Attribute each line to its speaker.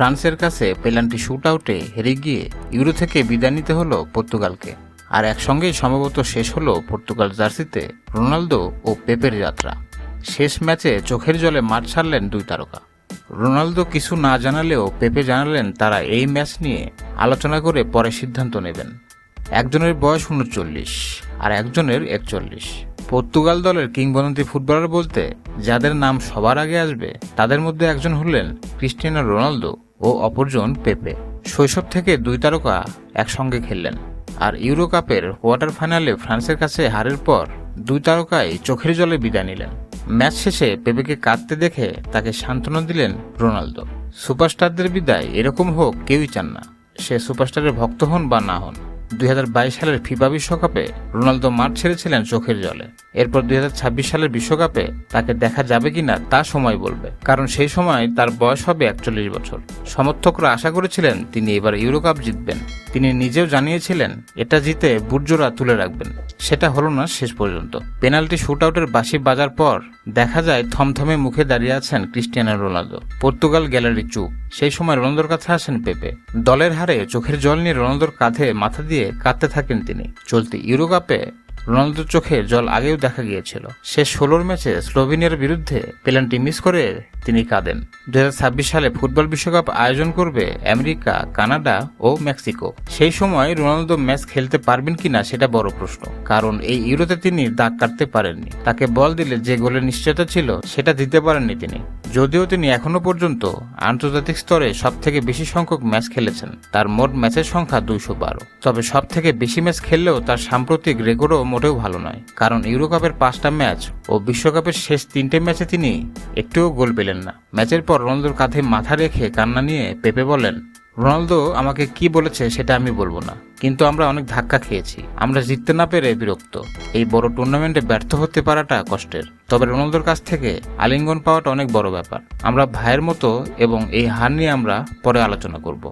Speaker 1: ফ্রান্সের কাছে penalty shoot আউটে হেরে গিয়ে ইউরো থেকে বিদায় নিতে হলো পর্তুগালকে। আর একসঙ্গেই সম্ভবত শেষ হলো পর্তুগাল জার্সিতে রোনালদো ও পেপের যাত্রা। শেষ ম্যাচে চোখের জলে মাঠ ছাড়লেন দুই তারকা। রোনালদো কিছু না জানালেও পেপে জানালেন তারা এই ম্যাচ নিয়ে আলোচনা করে পরে সিদ্ধান্ত নেবেন। একজনের বয়স উনচল্লিশ আর একজনের একচল্লিশ। পর্তুগাল দলের কিংবদন্তি ফুটবলার বলতে, যাদের নাম সবার আগে আসবে, তাদের মধ্যে একজন হলেন ক্রিস্টিয়ানো রোনালদো ও অপরজন পেপে। শৈশব থেকে দুই তারকা একসঙ্গে খেললেন। আর ইউরো কাপের কোয়ার্টার ফাইনালে ফ্রান্সের কাছে হারের পর দুই তারকাই চোখের জলে বিদায় নিলেন। ম্যাচ শেষে পেপেকে কাঁদতে দেখে তাকে সান্ত্বনা দিলেন রোনালদো। সুপারস্টারদের বিদায় এরকম হোক কেউই চান না। সে সুপারস্টারের ভক্ত হন বা না হন। দুই হাজার বাইশ সালের ফিফা বিশ্বকাপে রোনালদো মাঠ ছেড়েছিলেন চোখের জলে। এরপর দুই সালের বিশ্বকাপে তাকে দেখা যাবে কিনা তা সময় বলবে, কারণ সেই সময় তার বয়স হবে একচল্লিশ বছর। সমর্থকরা আশা করেছিলেন তিনি এবার ইউরো কাপ জিতবেন। তিনি নিজেও জানিয়েছিলেন, এটা জিতে বুটজোড়া তুলে রাখবেন। সেটা হলো না শেষ পর্যন্ত। পেনাল্টি শুট আউটের বাসি বাজার পর দেখা যায় থমথমে মুখে দাঁড়িয়ে আছেন ক্রিস্টিয়ানো রোনালদো। পর্তুগাল গ্যালারি চুপ। সেই সময় রোনালদোর কাছে আসেন পেপে। দলের হারে চোখের জল নিয়ে রোনালদোর কাঁধে মাথা দিয়ে কাঁদতে থাকেন তিনি। চলতি ইউরো কাপে রোনালদোর চোখে জল আগেও দেখা গিয়েছিল। শেষ ষোলোর ম্যাচে স্লোভেনিয়ার বিরুদ্ধে পেনাল্টি মিস করে তিনি কাঁদেন। দু সালে ফুটবল বিশ্বকাপ আয়োজন করবে আমেরিকা, কানাডা ও মেক্সিকো। সেই সময় রোনালদো ম্যাচ খেলতে পারবেন কিনা সেটা বড় প্রশ্ন। কারণ এই ইউরোতে তিনি দাগ কাটতে পারেননি। তাকে বল দিলে যে গোলের নিশ্চয়তা ছিল, সেটা দিতে পারেননি তিনি। যদিও তিনি এখনও পর্যন্ত আন্তর্জাতিক স্তরে সব থেকে বেশি সংখ্যক ম্যাচ খেলেছেন। তার মোট ম্যাচের সংখ্যা দুইশো বারো। তবে সব থেকে বেশি ম্যাচ খেললেও তার সাম্প্রতিক রেকর্ডও মোটেও ভালো নয়। কারণ ইউরোকাপের পাঁচটা ম্যাচ ও বিশ্বকাপের শেষ তিনটে ম্যাচে তিনি একটুও গোল পেলেন না। ম্যাচের পর রোনালদোর কাঁধে মাথা রেখে কান্না নিয়ে পেপে বলেন, রোনালদো আমাকে কি বলেছে সেটা আমি বলব না। কিন্তু আমরা অনেক ধাক্কা খেয়েছি। আমরা জিততে না পেরে বিরক্ত। এই বড় টুর্নামেন্টে ব্যর্থ হতে পারাটা কষ্টের। তবে রোনালদোর কাছ থেকে আলিঙ্গন পাওয়াটা অনেক বড় ব্যাপার। আমরা ভাইয়ের মতো এবং এই হার নিয়ে আমরা পরে আলোচনা করব।